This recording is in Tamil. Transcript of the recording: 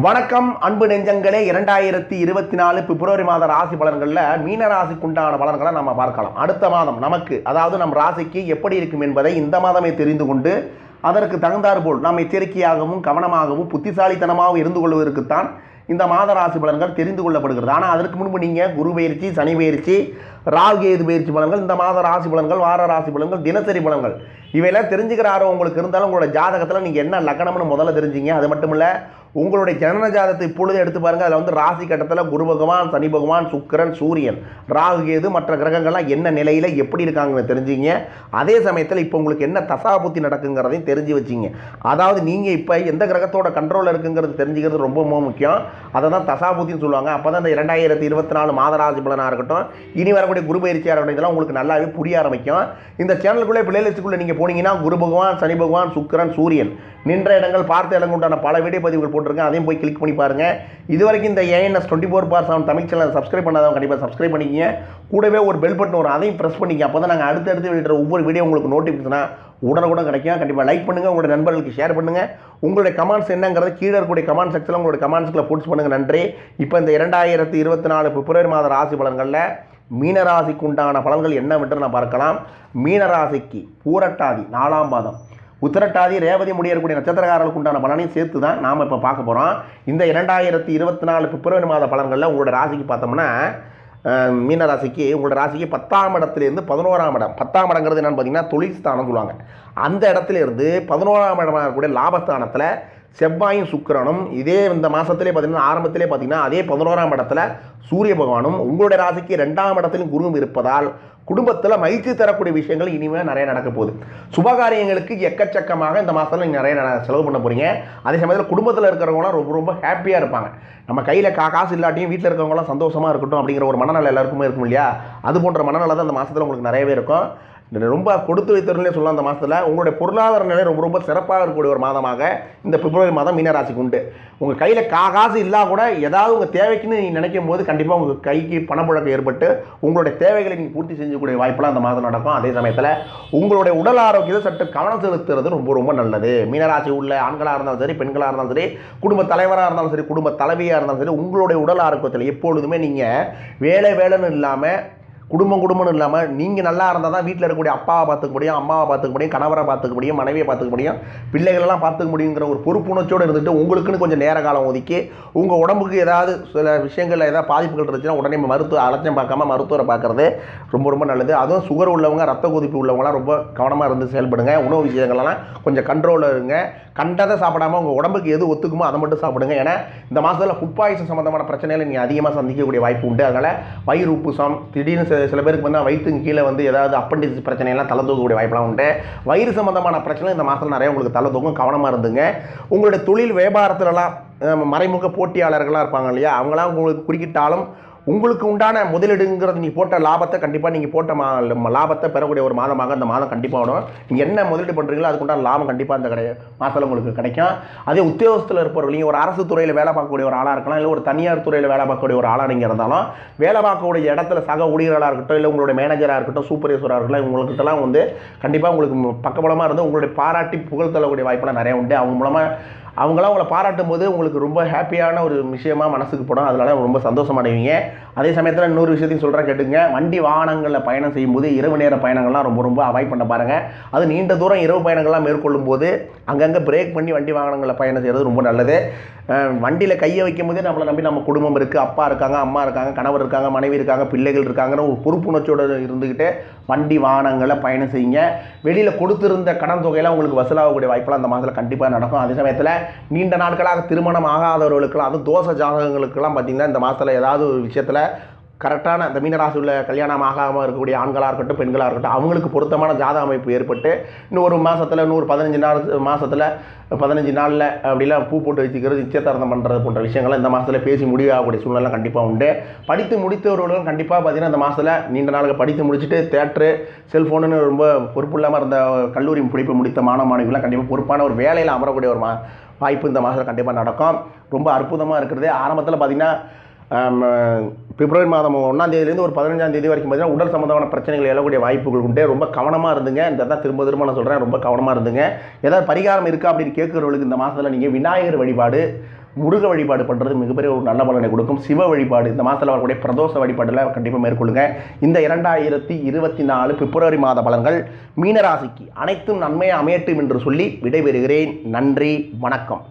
வணக்கம் அன்பு நெஞ்சங்களே. இரண்டாயிரத்தி இருபத்தி நாலு பிப்ரவரி மாத ராசி பலன்களில் மீன ராசிக்குண்டான பலன்களை நம்ம பார்க்கலாம். அடுத்த மாதம் நமக்கு அதாவது நம் ராசிக்கு எப்படி இருக்கும் என்பதை இந்த மாதமே தெரிந்து கொண்டு அதற்கு தகுந்தாற்போல் நாம் எச்சரிக்கையாகவும் கவனமாகவும் புத்திசாலித்தனமாகவும் இருந்து கொள்வதற்குத்தான் இந்த மாத ராசி பலன்கள் தெரிந்து கொள்ளப்படுகிறது. ஆனால் அதற்கு முன்பு நீங்கள் குரு பயிற்சி சனி பயிற்சி ராகுகேது பயிற்சி பலன்கள் இந்த மாத ராசி பலன்கள் வார ராசி பலன்கள் தினசரி பலன்கள். இவையெல்லாம் தெரிஞ்சுக்கிற ஆர்வம் உங்களுக்கு இருந்தாலும் உங்களோட ஜாதகத்தில் நீங்கள் என்ன லக்கணம்னு முதல்ல தெரிஞ்சிங்க. அது மட்டும் இல்லை உங்களுடைய ஜனன ஜாதத்தை இப்பொழுது எடுத்து பாருங்கள் அதில் வந்து ராசி கட்டத்தில் குரு பகவான் சனி பகவான் சுக்கிரன் சூரியன். ராகு கேது மற்ற கிரகங்கள்லாம் என்ன நிலையில் எப்படி இருக்காங்கன்னு தெரிஞ்சுங்க. அதே சமயத்தில் இப்போ உங்களுக்கு என்ன தசாபுத்தி நடக்குங்கிறதையும் தெரிஞ்சு வச்சிங்க. அதாவது நீங்கள் இப்போ எந்த கிரகத்தோட கண்ட்ரோலில் இருக்குங்கிறது தெரிஞ்சுக்கிறது ரொம்ப ரொம்ப முக்கியம். அதை தான் தசாபுத்தின்னு சொல்லுவாங்க. அப்போ தான் இந்த இரண்டாயிரத்தி இருபத்தி நாலு மாதராசி பலனாக இருக்கட்டும் இனி வரக்கூடிய குரு பயிற்சியாக இருக்கட்டும் இதெல்லாம் உங்களுக்கு நல்லாவே புரிய ஆரம்பிக்கும். இந்த சேனலுக்குள்ளே பிள்ளைகளுக்குள்ளே நீங்கள் போனீங்கன்னா குரு பகவான் சனி பகவான் சுக்கிரன் சூரியன் நின்ற இடங்கள் பார்த்த இடங்கள் உண்டான பல வீடியோ பதிவுகள் போட்டிருக்கேன் அதையும் போய் கிளிக் பண்ணி பாருங்கள் இது வரைக்கும் இந்த ANS twenty four bar seven Tamil channel subscribe பண்ணாதவங்க கண்டிப்பாக சப்ஸ்கிரைப் பண்ணிக்கிங்க. கூடவே ஒரு பெல் பட்டன் வரும் அதையும் ப்ரெஸ் பண்ணிக்க அப்போ தான் நாங்கள் அடுத்தடுத்து வெளியிடுற ஒவ்வொரு வீடியோ உங்களுக்கு நோட்டிஃபிகேஷனாக உடனுக்குடன் கிடைக்கும். கண்டிப்பாக லைக் பண்ணுங்கள் உங்களுடைய நண்பர்களுக்கு ஷேர் பண்ணுங்கள் உங்களுடைய கமெண்ட்ஸ் என்னங்கிறது கீழே இருக்கக்கூடிய கமெண்ட் செக்ஷனில் உங்களுடைய கமெண்ட்ஸ்களை போட்ஸ் பண்ணுங்கள் நன்றி. இப்போ இந்த இரண்டாயிரத்தி இருபத்தி நாலு பிப்ரவரி மாத ராசி பலன்களில் மீனராசிக்கு உண்டான பலன்கள் என்னவென்று நான் பார்க்கலாம். மீனராசிக்கு பூரட்டாதி நாலாம் பாதம். உத்திரட்டாதி ரேவதி முடியக்கூடிய நட்சத்திரக்காரர்களுக்கு உண்டான பலனையும் சேர்த்து தான் நாம் இப்போ பார்க்க போகிறோம் இந்த இரண்டாயிரத்தி இருபத்தி நாலு பிப்ரவரி மாத பலன்களில் உங்களோட ராசிக்கு பார்த்தோம்னா மீன ராசிக்கு உங்களோட ராசிக்கு பத்தாம் இடத்துலேருந்து பதினோராம் இடம். பத்தாம் இடங்கிறது என்னென்னு பார்த்தீங்கன்னா தொழில் ஸ்தானம் சொல்லுவாங்க. அந்த இடத்துல இருந்து பதினோராம் இடமாக இருக்கக்கூடிய லாபஸ்தானத்தில் செவ்வாயும் சுக்கிரனும் இதே இந்த மாதத்திலே பார்த்தீங்கன்னா ஆரம்பத்திலே பார்த்தீங்கன்னா அதே பதினோராம் இடத்துல சூரிய பகவானும் உங்களுடைய ராசிக்கு ரெண்டாம் இடத்திலும் குருவும் இருப்பதால் குடும்பத்தில் மகிழ்ச்சி தரக்கூடிய விஷயங்கள் இனிமேல் நிறைய நடக்க போகுது. சுபகாரியங்களுக்கு எக்கச்சக்கமாக இந்த மாதத்தில் நீங்கள் நிறைய செலவு பண்ண போகிறீங்க அதே சமயத்தில் குடும்பத்தில் இருக்கிறவங்களாம் ரொம்ப ரொம்ப ஹாப்பியாக இருப்பாங்க. நம்ம கையில் கா காசு இல்லாட்டியும் வீட்டில் இருக்கிறவங்களாம் சந்தோஷமாக இருக்கட்டும் அப்படிங்கிற ஒரு மனநலம் எல்லாருக்குமே இருக்கும் இல்லையா? அது போன்ற மனநல தான் இந்த மாதத்தில் உங்களுக்கு நிறையவே இருக்கும். ரொம்ப கொடுத்து வைத்தவர்களே சொல்லலாம் அந்த மாதத்தில் உங்களுடைய பொருளாதார நிலை ரொம்ப ரொம்ப சிறப்பாக இருக்கக்கூடிய ஒரு மாதமாக இந்த பிப்ரவரி மாதம் மீனராசிக்கு உண்டு. உங்கள் கையில் கா காசு இல்லாத கூட ஏதாவது உங்கள் தேவைக்குன்னு நீங்கள் நினைக்கும் போது கண்டிப்பாக உங்கள் கைக்கு பணப்புழக்கம் ஏற்பட்டு உங்களுடைய தேவைகளை நீங்கள் பூர்த்தி செஞ்சக்கூடிய வாய்ப்பெல்லாம் அந்த மாதம் நடக்கும். அதே சமயத்தில் உங்களுடைய உடல் ஆரோக்கியத்தை சற்று கவனம் செலுத்துறது ரொம்ப ரொம்ப நல்லது. மீனராசி உள்ள ஆண்களாக இருந்தாலும் சரி பெண்களாக இருந்தாலும் சரி குடும்ப தலைவராக இருந்தாலும் சரி குடும்ப தலைவியாக இருந்தாலும் சரி உங்களுடைய உடல் ஆரோக்கியத்தில் எப்பொழுதுமே நீங்கள் வேலை வேலைன்னு இல்லாமல் குடும்பம் குடும்பம்னு இல்லாமல் நீங்கள் நல்லா இருந்தால் தான் வீட்டில் இருக்கக்கூடிய அப்பாவை பார்த்துக்க முடியும் அம்மாவை பார்த்துக்க முடியும் கணவரை பார்த்துக்க முடியும் மனைவியை பார்த்துக்க முடியும் பிள்ளைகளெல்லாம் பார்த்துக்க முடியுங்கிற ஒரு பொறுப்புணர்ச்சியோடு இருந்துட்டு உங்களுக்குன்னு கொஞ்சம் நேர காலம் ஒதுக்கி உங்கள் உடம்புக்கு ஏதாவது சில விஷயங்களில் ஏதாவது பாதிப்புகள் இருந்துச்சுன்னா உடனே மருத்துவ அலட்சியம் பார்க்காம மருத்துவரை பார்க்குறது ரொம்ப ரொம்ப நல்லது. அதுவும் சுகர் உள்ளவங்க ரத்த கொதிப்பு உள்ளவங்களாம் ரொம்ப கவனமாக இருந்து செயல்படுங்க. உணவு விஷயங்கள்லாம் கொஞ்சம் கண்ட்ரோலில் இருங்க. கண்டதை சாப்பிடாம உங்கள் உடம்புக்கு எது ஒத்துக்குமோ அதை மட்டும் சாப்பிடுங்க. ஏன்னா இந்த மாதத்தில் ஃபுட் பாய்சன் சம்மந்தமான பிரச்சனைகளை நீங்கள் அதிகமாக சந்திக்கக்கூடிய வாய்ப்பு உண்டு. அதனால் வயிறு உப்புசம் திடீர்னு சில பேருக்கு வந்து வயிற்றுக்கு கீழே வந்து ஏதாவது அப்பண்டிஸ் பிரச்சனையெல்லாம் தலை தூக்கக்கூடிய வாய்ப்பெல்லாம் உண்டு. வயிறு சம்மந்தமான பிரச்சனை இந்த மாதத்தில் நிறைய உங்களுக்கு தலை தூக்கும். கவனமாக இருந்துங்க. உங்களுடைய தொழில் வியாபாரத்துலலாம் மறைமுக போட்டியாளர்களாக இருப்பாங்க இல்லையா? அவங்களாம் உங்களுக்கு குறுக்கிட்டாலும் உங்களுக்கு உண்டான முதலீடுங்கிறது நீங்கள் போட்ட லாபத்தை கண்டிப்பாக நீங்கள் போட்ட மா லாபத்தை பெறக்கூடிய ஒரு மாதமாக அந்த மாதம் கண்டிப்பாக வரும். நீங்கள் என்ன முதலீடு பண்ணுறீங்களோ அதுக்குண்டான லாபம் கண்டிப்பாக அந்த கிடை மாதத்தில் உங்களுக்கு கிடைக்கும். அதே உத்தியோகத்தில் இருப்பவர்களையும் ஒரு அரசு துறையில் வேலை பார்க்கக்கூடிய ஒரு ஆளாக இருக்கலாம் இல்லை ஒரு தனியார் துறையில் வேலை பார்க்கக்கூடிய ஒரு ஆளாக நீங்கள் இருந்தாலும் வேலை பார்க்கக்கூடிய இடத்துல சக ஊழியர்களாக இருக்கட்டும் இல்லை உங்களுடைய மேனேஜராக இருக்கட்டும் சூப்பர்வைசராக இருக்கட்டும் உங்களுக்கிட்டலாம் வந்து கண்டிப்பாக உங்களுக்கு பக்கபலமாக இருந்து உங்களுடைய பாராட்டி புகழ் தள்ளக்கூடிய வாய்ப்பெல்லாம் நிறைய உண்டு. அவங்க மூலமாக அவங்களாம் உங்களை பாராட்டும் போது உங்களுக்கு ரொம்ப ஹாப்பியான ஒரு விஷயமா மனசுக்கு படும். அதனால ரொம்ப சந்தோஷம் அடைவீங்க. அதே சமயத்தில் இன்னொரு விஷயத்தையும் சொல்கிறேன் கேட்டுங்க வண்டி வாகனங்களில் பயணம் செய்யும்போது இரவு நேர பயணங்கள்லாம் ரொம்ப ரொம்ப அவாய்ட் பண்ண பாருங்கள் அது நீண்ட தூரம் இரவு பயணங்கள்லாம் மேற்கொள்ளும் போது அங்கங்கே பிரேக் பண்ணி வண்டி வாகனங்களில் பயணம் செய்கிறது ரொம்ப நல்லது. வண்டியில் கையை வைக்கும் போதே நம்மளை நம்பி நம்ம குடும்பம் இருக்குது அப்பா இருக்காங்க அம்மா இருக்காங்க கணவர் இருக்காங்க மனைவி இருக்காங்க பிள்ளைகள் இருக்காங்கன்னு ஒரு பொறுப்புணர்ச்சியோடு இருந்துக்கிட்டு வண்டி வாகனங்களை பயணம் செய்யுங்க. வெளியில் கொடுத்துருந்த கடன் தொகையெல்லாம் உங்களுக்கு வசூலாகக்கூடிய வாய்ப்பெல்லாம் அந்த மாதத்தில் கண்டிப்பாக நடக்கும். அதே சமயத்தில் நீண்ட நாட்களாக திருமணம் ஆகாதவர்களுக்கெல்லாம் அதுவும் தோசை ஜாதகங்களுக்கெல்லாம் பார்த்திங்கன்னா இந்த மாதத்தில் ஏதாவது ஒரு விஷயத்தில் கரெக்டான இந்த மீனராசி உள்ள கல்யாணம் ஆகாமல் இருக்கக்கூடிய ஆண்களாக இருக்கட்டும் பெண்களாக இருக்கட்டும் அவங்களுக்கு பொருத்தமான ஜாத அமைப்பு ஏற்பட்டு இன்னும் ஒரு மாதத்தில் இன்னொரு பதினஞ்சு நாள் மாதத்தில் பதினஞ்சு நாளில் அப்படிலாம் பூ போட்டு வச்சுக்கிறது நிச்சயதார்த்தம் பண்ணுறது போன்ற விஷயங்கள்லாம் இந்த மாதத்தில் பேசி முடிவாகக்கூடிய சூழ்நிலை கண்டிப்பாக உண்டு. படித்து முடித்தவர்களும் கண்டிப்பாக பார்த்தீங்கன்னா இந்த மாதத்தில் நீண்ட நாளுக்கு படித்து முடிச்சுட்டு தேட்ரு செல்ஃபோனுன்னு ரொம்ப பொறுப்பு இல்லாமல் இருந்த கல்லூரி படிப்பு முடித்த மாணவ மாணவிகள்லாம் கண்டிப்பாக பொறுப்பான ஒரு வேலையில் அமரக்கூடிய ஒரு மா வாய்ப்பு இந்த மாதத்தில் கண்டிப்பாக நடக்கும். ரொம்ப அற்புதமாக இருக்கிறது. ஆரம்பத்தில் பார்த்திங்கன்னா பிப்ரவரி மாதம் ஒன்றாந்தேதியிலேருந்து ஒரு பதினஞ்சாம் தேதி வரைக்கும் பார்த்தீங்கன்னா உடல் சம்மந்தமான பிரச்சனைகள் எழக்கூடிய வாய்ப்புகள் உண்டு. ரொம்ப கவனமாக இருந்துங்க. இந்த தான் திரும்ப திரும்ப நான் சொல்கிறேன் ரொம்ப கவனமாக இருந்துங்க. ஏதாவது பரிகாரம் இருக்கா அப்படின்னு கேட்குறவங்களுக்கு இந்த மாதத்தில் நீங்கள் விநாயகர் வழிபாடு முருக வழிபாடு பண்ணுறது மிகப்பெரிய ஒரு நல்ல பலனை கொடுக்கும். சிவ வழிபாடு இந்த மாதத்தில் வரக்கூடிய பிரதோஷ வழிபாடுல கண்டிப்பாக மேற்கொள்ளுங்க. இந்த இரண்டாயிரத்தி இருபத்தி நாலு பிப்ரவரி மாத பலன்கள் மீனராசிக்கு அனைத்தும் நன்மையை அமையட்டும் என்று சொல்லி விடைபெறுகிறேன். நன்றி வணக்கம்.